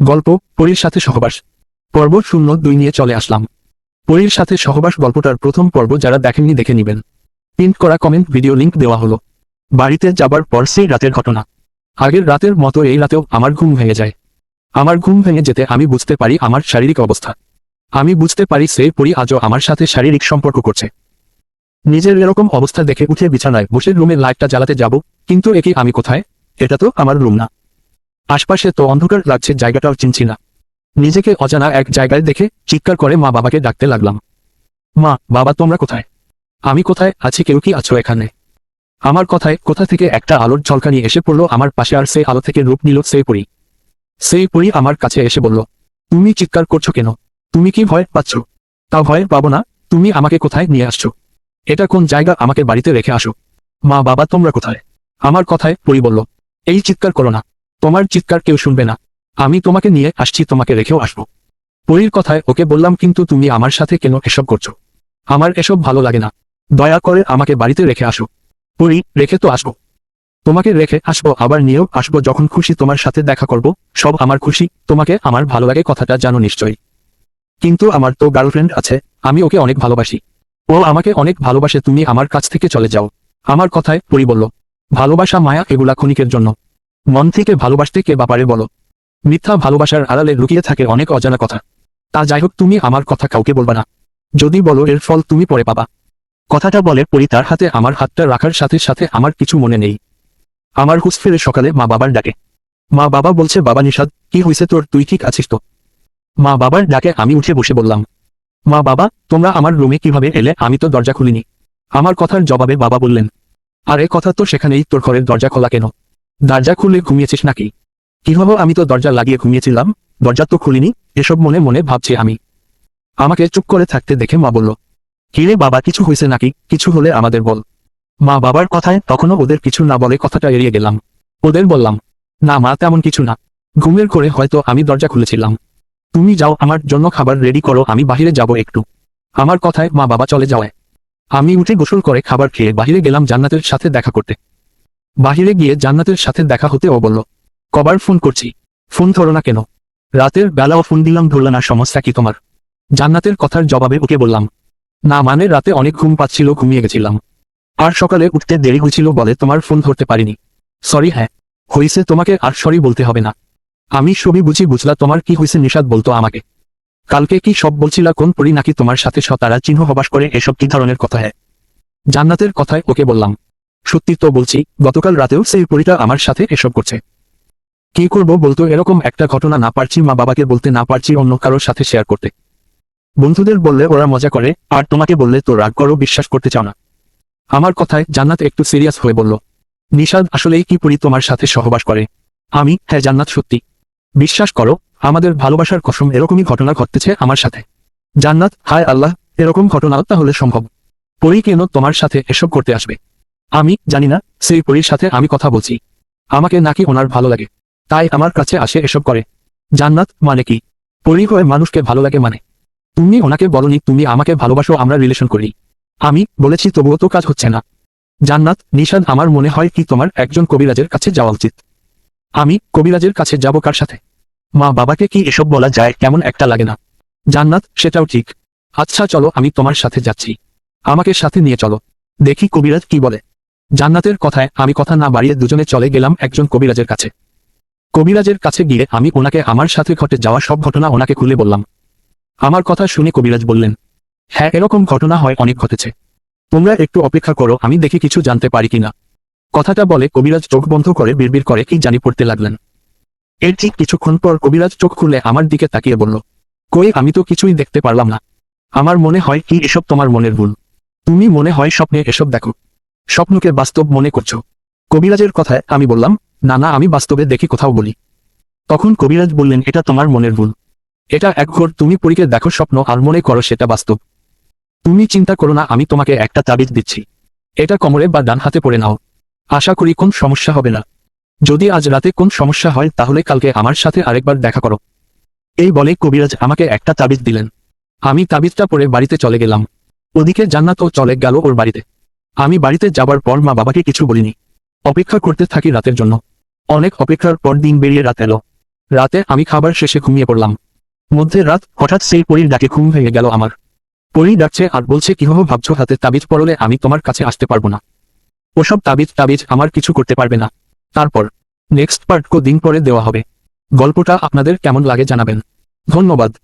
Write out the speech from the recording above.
গল্প, পরীর সাথে সহবাস। পর্ব শূন্য দুই নিয়ে চলে আসলাম। পরীর সাথে সহবাস গল্পটার প্রথম পর্ব যারা দেখেননি দেখে নিবেন। প্রিন্ট করা কমেন্ট ভিডিও লিংক দেওয়া হলো। বাড়িতে যাবার পর সেই রাতের ঘটনা। আগের রাতের মতো এই রাতেও আমার ঘুম ভেঙে যায়। আমার ঘুম ভেঙে যেতে আমি বুঝতে পারি আমার শারীরিক অবস্থা। আমি বুঝতে পারি সে পরি আজও আমার সাথে শারীরিক সম্পর্ক করছে। নিজের এরকম অবস্থা দেখে উঠে বিছানায় বসে রুমের লাইটটা জ্বালাতে যাব, কিন্তু একে আমি কোথায়? এটা তো আমার রুম না। আশপাশে তো অন্ধকার লাগছে, জায়গাটাও চিনছি না। নিজেকে অজানা এক জায়গায় দেখে চিৎকার করে মা বাবাকে ডাকতে লাগলাম। মা, বাবা তোমরা কোথায়? আমি কোথায় আছি, কেউ কি আছো এখানে? আমার কথায় কোথা থেকে একটা আলোর ঝলকানি এসে পড়ল, আমার পাশে আর সেই আলো থেকে রূপ নিল সেই পরি। সেই পরি আমার কাছে এসে বলল, তুমি চিৎকার করছ কেন? তুমি কি ভয় পাচ্ছ? তা ভয় পাবো না, তুমি আমাকে কোথায় নিয়ে আসছো? এটা কোন জায়গা আমাকে বাড়িতে রেখে আসো? মা, বাবা তোমরা কোথায়? আমার কথায় পরি বলল, এই চিৎকার করো না। তোমার চিৎকার কেউ শুনবে না। আমি তোমাকে নিয়ে আসছি, তোমাকে রেখেও আসব। পরীর কথায় ওকে বললাম, কিন্তু তুমি আমার সাথে কেন এসব করছ? আমার এসব ভালো লাগে না। দয়া করে আমাকে বাড়িতে রেখে আসো। পরি, রেখে তো আসব। তোমাকে রেখে আসব, আবার নিয়েও আসব, যখন খুশি তোমার সাথে দেখা করব। সব আমার খুশি, তোমাকে আমার ভালো লাগে কথাটা জানো নিশ্চয়ই। কিন্তু আমার তো গার্লফ্রেন্ড আছে, আমি ওকে অনেক ভালোবাসি। ও আমাকে অনেক ভালোবাসে, তুমি আমার কাছ থেকে চলে যাও। আমার কথায় পরি বলল, ভালোবাসা মায়া, এগুলা ক্ষণিকের জন্য। মন থেকে ভালোবাসতে কে বাপারে বলো। মিথ্যা ভালোবাসার আড়ালে লুকিয়ে থাকে অনেক অজানা কথা। তা যাই হোক তুমি আমার কথা কাউকে বলবা না। যদি বলো এর ফল তুমি পরে পাবা। কথাটা বলে পরি তার হাতে আমার হাতটা রাখার সাথে সাথে আমার কিছু মনে নেই। আমার হুস ফিরে সকালে মা বাবার ডাকে। মা বাবা বলছে, বাবা নিষাদ, কি হয়েছে তোর? তুই ঠিক আছিস তো? মা বাবার ডাকে, আমি উঠে বসে বললাম, মা বাবা, তোমরা আমার রুমে কীভাবে এলে? আমি তো দরজা খুলিনি। আমার কথার জবাবে বাবা বললেন, আর এ কথা তো সেখানেই, তোর ঘরের দরজা খোলা কেন? দরজা খুলে ঘুমিয়েছিস নাকি? কীভাবে আমি তো দরজা লাগিয়ে ঘুমিয়েছিলাম। দরজা তো খুলিনি। এসব মনে মনে ভাবছি আমি। আমাকে চুপ করে থাকতে দেখে মা বলল কিরে বাবা, কিছু হয়েছে নাকি? কিছু হলে আমাদের বল। মা বাবার কথায় তখনও ওদের কিছু না বলে কথাটা এড়িয়ে গেলাম। ওদের বললাম, না মা, তেমন কিছু না। ঘুমের করে হয়তো আমি দরজা খুলেছিলাম। তুমি যাও, আমার জন্য খাবার রেডি করো, আমি বাহিরে যাব একটু। আমার কথায় মা বাবা চলে যাওয়ায়। আমি উঠে গোসল করে খাবার খেয়ে বাহিরে গেলাম জান্নাতের সাথে দেখা করতে। বাহিরে গিয়ে জান্নাতের সাথে দেখা হতে ও বলল, কবার ফোন করছি। ফোন ধরো না কেন? রাতের বেলাও ফোন দিলাম, ধরল না, সমস্যা কি তোমার? জান্নাতের কথার জবাবে ওকে বললাম, না মানে রাতে অনেক ঘুম পাচ্ছিল, ঘুমিয়ে গেছিলাম। আর সকালে উঠতে দেরি হয়েছিল বলে তোমার ফোন ধরতে পারিনি। সরি হ্যাঁ হয়েছে তোমাকে, আর সরি বলতে হবে না। আমি সবই বুঝি, বুঝলা তোমার কি হয়েছে নিষাদ বলতো আমাকে। কালকে কি সব বলছিলা, কোন পরি নাকি তোমার সাথে সতারা চিহ্ন হবাস করে, এসব কি ধরনের কথা হ্যাঁ? জান্নাতের কথায় ওকে বললাম সত্যি তো বলছি, গতকাল রাতেও সেই পরিটা আমার সাথে এসব করছে। কি করব বলতো, এরকম একটা ঘটনা না পারছি মা বাবাকে বলতে, না পারছি অন্য কারোর সাথে শেয়ার করতে। বন্ধুদের বললে ওরা মজা করে, আর তোমাকে বললে তো রাগ করো, বিশ্বাস করতে চাও না। আমার কথায় জান্নাত একটু সিরিয়াস হয়ে বলল নিষাদ আসলেই কি পরি তোমার সাথে সহবাস করে? আমি হ্যাঁ জান্নাত, সত্যি। বিশ্বাস করো, আমাদের ভালোবাসার কসম এরকমই ঘটনা ঘটতেছে আমার সাথে। জান্নাত, হায় আল্লাহ, এরকম ঘটনাও তাহলে সম্ভব। পরি কেন তোমার সাথে এসব করতে আসবে? আমি জানি না সেই পরির সাথে আমি কথা বলছি। আমাকে নাকি ওনার ভালো লাগে। তাই আমার কাছে আসে এসব করে। জান্নাত মানে কি? পরি হয়ে মানুষকে ভালো লাগে মানে। তুমি ওনাকে বলনি, তুমি আমাকে ভালোবাসো, আমরা রিলেশন করি। আমি বলেছি, তবুও তো কাজ হচ্ছে না। জান্নাত নিশাদ আমার মনে হয় কি তোমার একজন কবিরাজের কাছে যাওয়া উচিত। আমি কবিরাজের কাছে যাব কার সাথে? মা বাবাকে কি এসব বলা যায়, কেমন একটা লাগে না। জান্নাত, সেটাও ঠিক। আচ্ছা চলো, আমি তোমার সাথে যাচ্ছি। আমাকে সাথে নিয়ে চলো। দেখি কবিরাজ কি বলে। জান্নাতের কথায় আমি কথা না বাড়িয়ে দুজনে চলে গেলাম একজন কবিরাজের কাছে। কবিরাজের কাছে গিয়ে আমি ওনাকে আমার সাথে ঘটে যাওয়া সব ঘটনা ওনাকে খুলে বললাম। আমার কথা শুনে কবিরাজ বললেন হ্যাঁ এরকম ঘটনা হয় অনেক ঘটেছে। তোমরা একটু অপেক্ষা করো, আমি দেখি কিছু জানতে পারি কিনা। কথাটা বলে কবিরাজ চোখ বন্ধ করে বিড়বিড় করে কি জানি পড়তে লাগলেন। এর ঠিক কিছুক্ষণ পর কবিরাজ চোখ খুলে আমার দিকে তাকিয়ে বলল, কই, আমি তো কিছুই দেখতে পারলাম না। আমার মনে হয় কি এসব তোমার মনের ভুল। তুমি মনে হয় স্বপ্নে এসব দেখো। স্বপ্নকে বাস্তব মনে করছ। কবিরাজের কথায় আমি বললাম, না না, আমি বাস্তবে দেখি কোথাও বলি। তখন কবিরাজ বললেন, এটা তোমার মনের ভুল। এটা এক ঘর তুমি পরীকে দেখো স্বপ্ন আর মনে করো সেটা বাস্তব। তুমি চিন্তা করো না, আমি তোমাকে একটা তাবিজ দিচ্ছি। এটা কোমরে বা ডান হাতে পড়ে নাও। আশা করি কোন সমস্যা হবে না। যদি আজ রাতে কোন সমস্যা হয়, তাহলে কালকে আমার সাথে আরেকবার দেখা করো। এই বলে কবিরাজ আমাকে একটা তাবিজ দিলেন। আমি তাবিজটা পরে বাড়িতে চলে গেলাম। ওদিকে জান্নাতও চলে গেল ওর বাড়িতে। আমি বাড়িতে যাবার পর মা বাবাকে কিছু বলিনি। অপেক্ষা করতে থাকি রাতের জন্য। অনেক অপেক্ষার পর দিন বেরিয়ে রাত এলো। রাতে আমি খাবার শেষে ঘুমিয়ে পড়লাম। মধ্যে রাত হঠাৎ সেই পরীর ডাকে ঘুম ভেঙে গেল আমার। পরী ডাকছে আর বলছে কীভাবে ভাবছ হাতে তাবিজ পড়লে আমি তোমার কাছে আসতে পারব না। ওসব তাবিজ তাবিজ আমার কিছু করতে পারবে না। তারপর নেক্সট পার্ট কো দিন পরে দেওয়া হবে। গল্পটা আপনাদের কেমন লাগে জানাবেন। ধন্যবাদ।